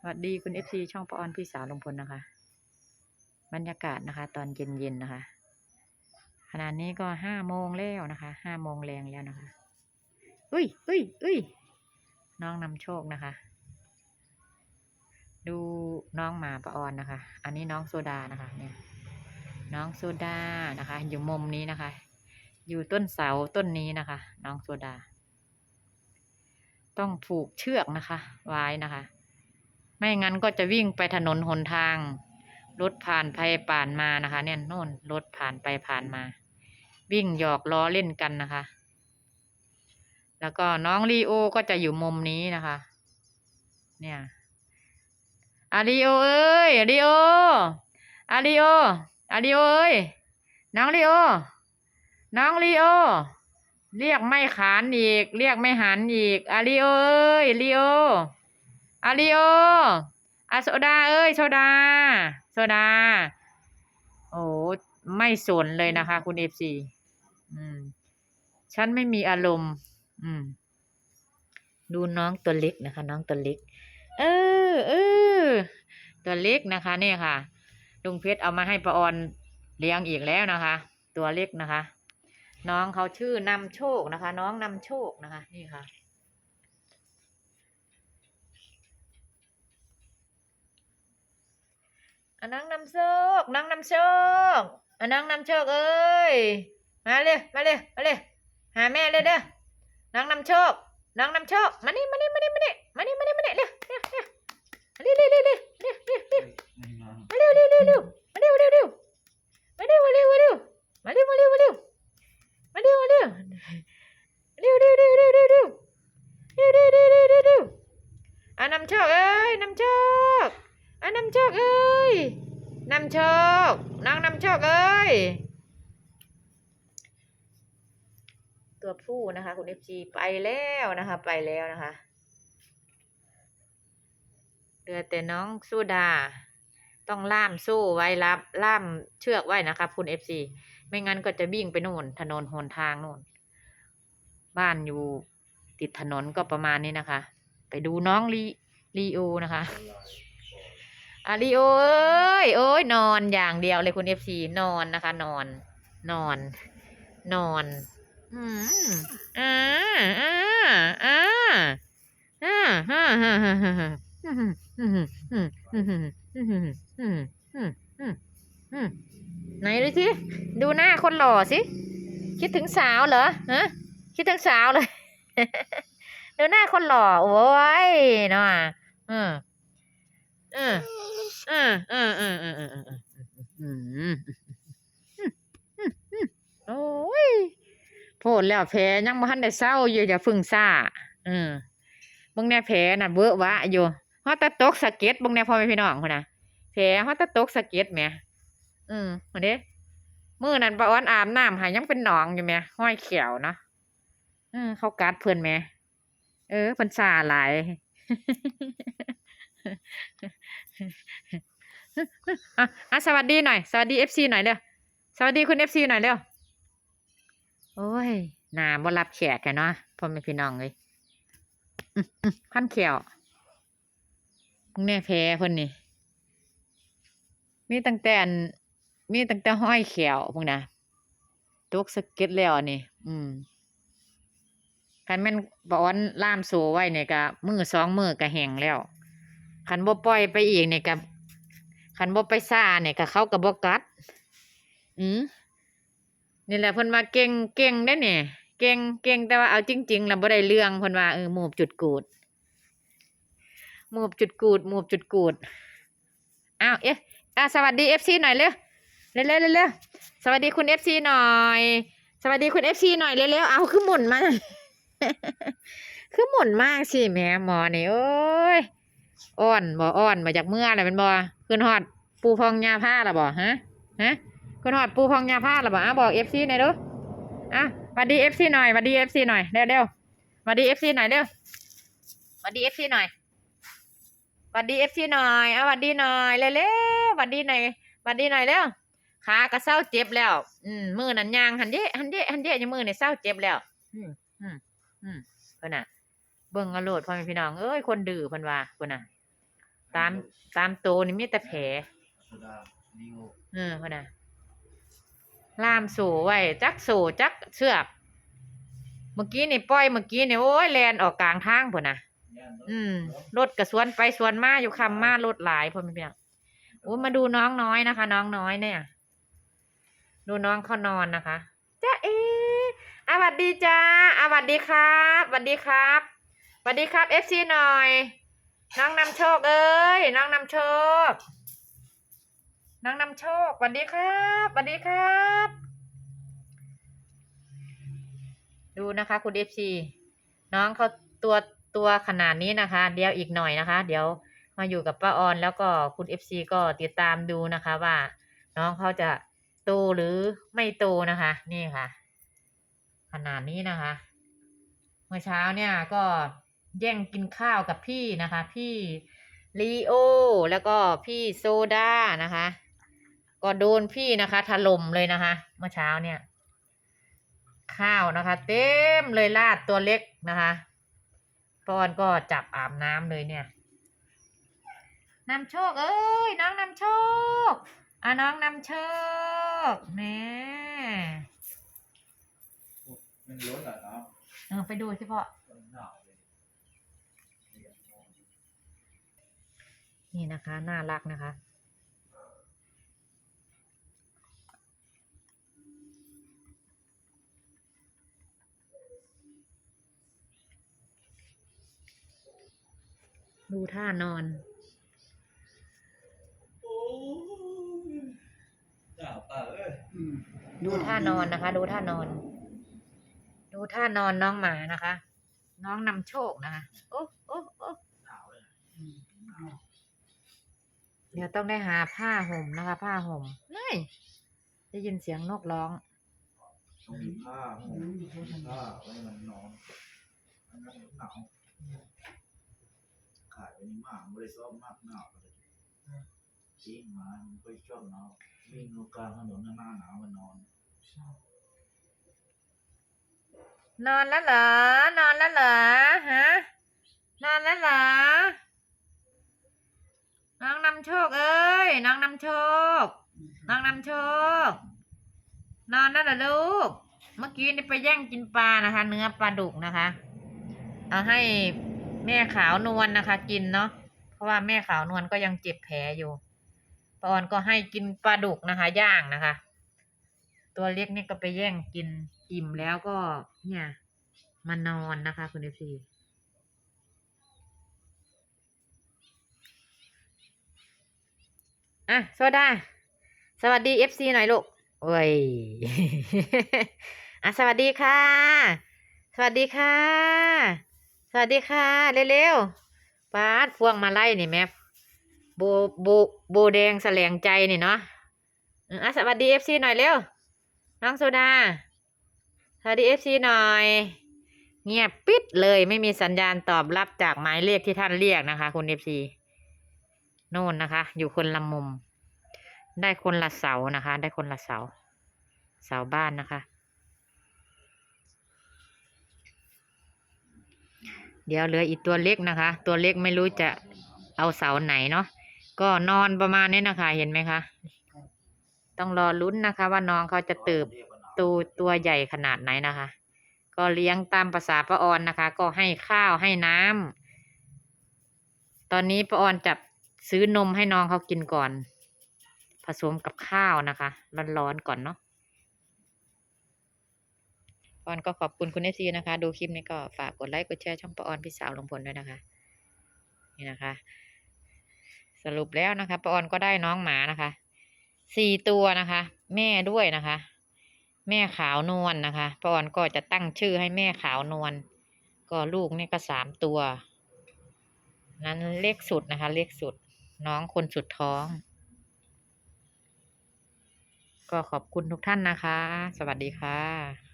สวัสดีคุณเอฟซีช่องปออนพี่สาวลุงพลนะคะ บรรยากาศนะคะ ตอนเย็นๆนะคะ ขณะนี้ก็ห้าโมงแล้วนะคะห้าโมงแรงแล้วนะคะอุ้ยอุ้ยอุ้ยน้องนำโชคนะคะ ดูน้องหมาปะออนนะคะ อันนี้น้องโซดานะคะ เนี่ย น้องโซดานะคะ อยู่มุมนี้นะคะ อยู่ต้นเสาต้นนี้นะคะ น้องโซดา ต้องผูกเชือกนะคะ ไว้นะคะ ไม่งั้นก็จะวิ่งไปถนนหนทาง รถผ่านไปผ่านมานะคะ เนี่ยโน่นรถผ่านไปผ่านมา วิ่งหยอกล้อเล่นกันนะคะ แล้วก็น้องลีโอก็จะอยู่มุมนี้นะคะ เนี่ยอาริโอเอ้ยลีโออาริโออาริโอเอ้ยน้องลีโอ น้องลีโอ เรียกไม่ขานอีก เรียกไม่หันอีกอาริโอเอ้ยลีโอ อาริโออาโซดาเอ้ยโซดาโซดา โอ้ไม่สนเลยนะคะ คุณเอฟซีอืม ฉันไม่มีอารมณ์ อืม ดูน้องตัวเล็กนะคะ น้องตัวเล็ก เออเออตัวเล็กนะคะเนี่ยค่ะลุงเพชรเอามาให้ป้าออนเลี้ยงอีกแล้วนะคะ ตัวเล็กนะคะ น้องเขาชื่อนำโชคนะคะ น้องนำโชคนะคะ นี่ค่ะ อันนังนำโชคนังนำโชคอันนังนำโชคเอ้ยมาเลยมาเลยมาเลยหาแม่เลยเด้อนังนำโชคนังนำโชคมานี่มานี่มานี่มานี่มานี่มานี่มานี่เร็วเร็วเร็วมานี่เร็วเร็วเร็วเร็วเร็วเร็วมาเร็วเร็วเร็วเร็วมาเร็วเร็วเร็วำโชค น้องนำโชคเอ้ย ตัวผู้นะคะคุณเอฟจีไปแล้วนะคะ ไปแล้วนะคะเหลือแต่น้องสู้ดา ต้องล่ามสู้ไว้รับล่ามเชือกไว้นะคะคุณเอฟซีไม่งั้นก็จะวิ่งไปโน่น ถนนหนทางโน่น บ้านอยู่ติดถนนก็ประมาณนี้นะคะ ไปดูน้องลีลีโอนะคะ อาริโอเอ้ยโอ้ยนอนอย่างเดียวเลยคุณเอฟซีนอนนะคะ นอน นอน นอนอืมอ่าอ่าอ่าอ่าฮ่าฮ่าฮ่าฮ่าฮ่าอืมอืมอืมอืมอืมอืมอืมอืมอืมอืมไหนดูสิดูหน้าคนหล่อสิคิดถึงสาวเหรอฮะคิดถึงสาวเลยดูหน้าคนหล่อโอ้ยเนาะอืมอืม อ่าอ่าอ่าอ่าอ่าอืมโอ้ยโพดแล้วแผลยังบ่ทันได้เศร้าอยู่จะฟึ่งซ่าอืมบางแน่แผลน่ะเบอะวะอยู่ฮอตตะกสเก็ตบางแน่พ่อแม่พี่น้องคนน่ะแผลฮอตตะกสเก็ตแหมอืมคนเด้มือนั้นป้าอ้อนอาบน้ำหายยังเป็นหนองอยู่แหมห้อยเขียวเนาะอืมเขากัดเพื่อนแม่เออเพิ่นซ่าหลาย อะสวัสดีหน่อยสวัสดีเอฟซีหน่อยเร็วสวัสดีคุณเอฟซีหน่อยเร็วโอ้ยหนาบ่รับแขกกันเนาะพ่อแม่พี่น้องเลยขั้นเขียวมึงแน่แพ้เพิ่นนี่มีตั้งแต่มีตั้งแต่ห้อยเขียวพวกนะตกสเก็ตแล้วนนี่อืมคันแม่นบอนล่ามโซไว้เนี่ยก็มือสองมือก็แห้งแล้ว คันบ่ปล่อยไปอีกเนี่ยกับคันบ่ไปซ่าเนี่ยกับเขากับบ่กัด อืมนี่แหละเพิ่นว่าเก่งเก่งได้เนี่ยเก่งเก่งแต่ว่าเอาจริงๆแล้วบ่ได้เรื่องเพิ่นว่าเออหมูบจุดกูดหมูบจุดกูดหมูบจุดกูดอ้าวเอ๊ะอะสวัสดี FC หน่อยเร็วเร็วเร็วเร็วสวัสดีคุณ FC หน่อย สวัสดีคุณ FC หน่อยเร็วเร็วเอาคือหมุนมาคือหมุนมากสิแม่หมอนี่โอ้ย อ้อนบ่อ้อนมาจากเมื่ออะไรเป็นบ่ขึ้นฮอดปูพองยาผ้าละบ่ฮะฮะขึ้นฮอดปูพองยาผ้าละบ่อะบอกเอฟซีหน่อยดูอะหวัดดีเอฟซีหน่อยหวัดดีเอฟซีหน่อยเร็วเร็วหวัดดีเอฟซีหน่อยเร็วหวัดดีเอฟซีหน่อยหวัดดีเอฟซีหน่อยอะหวัดดีหน่อยเร็วเร็วหวัดดีหน่อยหวัดดีหน่อยเร็วขากระเซ้าเจ็บแล้ว อืมมือนันยางหันเดะหันเดะหันเดะยังมือเนี่ยเศร้าเจ็บแล้ว อืมอืมอืมเพิ่นน่ะ เบิ่งเอาโลดพ่อแม่พี่น้องเอ้ยคนดื้อเพิ่นว่าเพิ่นน่ะ ตามตามตัวนี่มีแต่แผลโซดานิโอเออพ่อน่ะล่ามสู่ไว้จักสู่จักเชือกเมื่อกี้นี่ปล่อยเมื่อกี้นี่โอ้ยแลนออกกลางทางพ่นน่ะย่านรถอืมรถกระสวนไปสวนมาอยู่คำมารถหลายพ่อแม่พี่น้องโอ้มาดูน้องน้อยนะคะ น้องน้อยเนี่ย ดูน้องเขานอนนะคะจ้าเออาสวัสดีจ้าอาสวัสดีครับสวัสดีครับสวัสดีครับเอฟซีหน่อย น้องนำโชคเอ้ยน้องนำโชคน้องนำโชคสวัสดีครับสวัสดีครับ ดูนะคะ คุณเอฟซีน้องเขาตัวตัวขนาดนี้นะคะ เดี๋ยวอีกหน่อยนะคะ เดี๋ยวมาอยู่กับป้าออนแล้วก็คุณเอฟซีก็ติดตามดูนะคะว่า น้องเขาจะโตหรือไม่โตนะคะ นี่ค่ะ ขนาดนี้นะคะ เมื่อเช้าเนี่ยก็ แย่งกินข้าวกับพี่นะคะ พี่ลีโอ แล้วก็พี่โซดานะคะ ก็โดนพี่นะคะถล่มเลยนะคะ เมื่อเช้าเนี่ย ข้าวนะคะ เต็มเลยลาดตัวเล็กนะคะปอนก็จับอาบน้ำเลยเนี่ยนำโชค เอ้ยน้องนำโชคอะน้องนำโชคแหม่มันรถอะเนาะเออไปดูสิพ่อมันหนาวเลย นี่นะคะ น่ารักนะคะ ดูท่านอนโอ้ยหนาวป่ะเอ้ยดูท่านอนนะคะ ดูท่านอน ดูท่านอนน้องหมานะคะ น้องนำโชคนะคะโอ้โอ้โอ้ หนาวเลย เดี๋ยวต้องได้หาผ้าห่มนะคะ ผ้าห่มเฮ้ยได้ยินเสียงนกร้องต้องมีผ้าห่มมีผ้าไว้ให้มันนอนอันนั้นหนาวขายไปนี่มากบริษัทมากหนาวเลยจริงมามันก็ชอบหนาววิ่งลงกลางถนนหน้าหนาวมันนอน นอนแล้วเหรอ นอนแล้วเหรอฮะ นอนแล้วเหรอ น้องนำโชคเอ้ยน้องนำโชคน้องนำโชค นอนแล้วเหรอลูก เมื่อกี้นี่ไปแย่งกินปลานะคะ เนื้อปลาดุกนะคะ เอาให้แม่ขาวนวลนะคะ กินเนาะเพราะว่าแม่ขาวนวลก็ยังเจ็บแผลอยู่ปาออนก็ให้กินปลาดุกนะคะ ย่างนะคะ ตัวเล็กนี่ก็ไปแย่งกินอิ่มแล้วก็เนี่ยมานอนนะคะ คุณเอฟซี อะโซดา สวัสดีเอฟซีหน่อยลูกโอ้ยอะสวัสดีค่ะ สวัสดีค่ะ สวัสดีค่ะ เร็วๆป้าดพวงมาไล่นี่แม่โบโบโบแดงแสลงใจนี่เนาะอะสวัสดีเอฟซีหน่อยเร็ว น้องโซดา สวัสดีเอฟซีหน่อย เงียบปิดเลยไม่มีสัญญาณตอบรับจากหมายเลขที่ท่านเรียกนะคะ คุณเอฟซี โน่นนะคะ อยู่คนละมุม ได้คนละเสานะคะ ได้คนละเสา เสาบ้านนะคะ เดี๋ยวเหลืออีกตัวเล็กนะคะ ตัวเล็กไม่รู้จะเอาเสาไหนเนาะก็นอนประมาณนี้นะคะ เห็นไหมคะต้องรอลุ้นนะคะ ว่าน้องเขาจะเติบตัวตัวใหญ่ขนาดไหนนะคะ ก็เลี้ยงตามภาษาป้าออนนะคะ ก็ให้ข้าวให้น้ำตอนนี้ป้าออนจะ ซื้อนมให้น้องเขากินก่อน ผสมกับข้าวนะคะร้อนๆก่อนเนาะปอนก็ขอบคุณคุณเอซีนะคะ ดูคลิปนี้ก็ฝากกดไลค์กดแชร์ช่องปออนพี่สาวลงพลด้วยนะคะ นี่นะคะ สรุปแล้วนะคะปออนก็ได้น้องหมานะคะสี่ตัวนะคะ แม่ด้วยนะคะ แม่ขาวนวลนะคะปออนก็จะตั้งชื่อให้แม่ขาวนวลก็ลูกนี่ก็สามตัว นั้นเล็กสุดนะคะ เล็กสุด น้องคนสุดท้อง ก็ขอบคุณทุกท่านนะคะ สวัสดีค่ะ